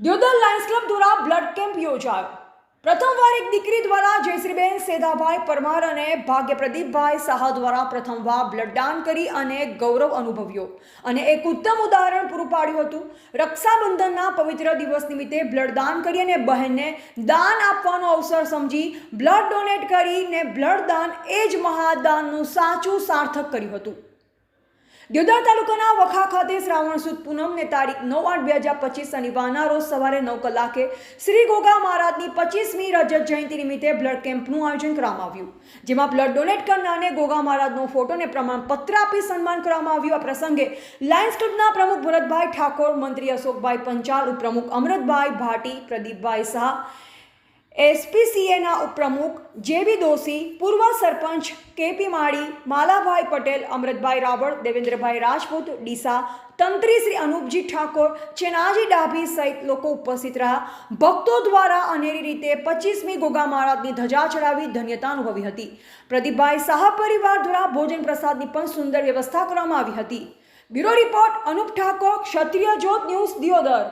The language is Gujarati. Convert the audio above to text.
દ્યોદર લાયન્સ ક્લબ દ્વારા બ્લડ કેમ્પ યોજાયો. પ્રથમવાર એક દીકરી દ્વારા જયશ્રીબેન સેધાભાઈ પરમાર અને ભાગ્ય પ્રદીપભાઈ સાહા દ્વારા પ્રથમવાર બ્લડદાન કરી અને ગૌરવ અનુભવ્યો. અને એક ઉત્તમ ઉદાહરણ પૂરું પાડ્યું હતું. રક્ષાબંધનના પવિત્ર દિવસ નિમિત્તે બ્લડ દાન કરી અને બહેનને દાન આપવાનો અવસર સમજી બ્લડ ડોનેટ કરીને બ્લડ દાન એ જ મહાદાનનું સાચું સાર્થક કર્યું હતું. દ્યોદર તાલુકાના વખા ખાતે શ્રાવણ સુદ પૂનમને તારીખ નવ આઠ બે હજાર પચીસ શનિવારના રોજ સવારે નવ કલાકે શ્રી ગોગા મહારાજની પચીસમી રજત જયંતિ નિમિત્તે બ્લડ કેમ્પનું આયોજન કરવામાં આવ્યું. જેમાં બ્લડ ડોનેટ કરનારને ગોગા મહારાજનો ફોટો અને પ્રમાણપત્ર આપી સન્માન કરવામાં આવ્યું. આ પ્રસંગે લાયન્સ ક્લબના પ્રમુખ ભરતભાઈ ઠાકોર, મંત્રી અશોકભાઈ પંચાલ, ઉપપ્રમુખ અમૃતભાઈ ભાટી, પ્રદીપભાઈ શાહ એસપીસીએના ઉપપ્રમુખ જેબી દોશી, પૂર્વ સરપંચ કેપી માળી, માલાભાઈ પટેલ, અમૃતભાઈ રાવળ, દેવેન્દ્રભાઈ રાજપૂત, ડીસા, તંત્રી શ્રી અનુપજી ઠાકોર, ચેનાજી ડાભી સહિત લોકો ઉપસ્થિત રહ્યા. ભક્તો દ્વારા અનેરી રીતે પચીસમી ગોગા મહારાજની ધજા ચડાવી ધન્યતા અનુભવી હતી. પ્રદીપભાઈ શાહ પરિવાર દ્વારા ભોજન પ્રસાદની પણ સુંદર વ્યવસ્થા કરવામાં આવી હતી. Bureau report Anup Thakor, Kshatriya Jyot news Deodar.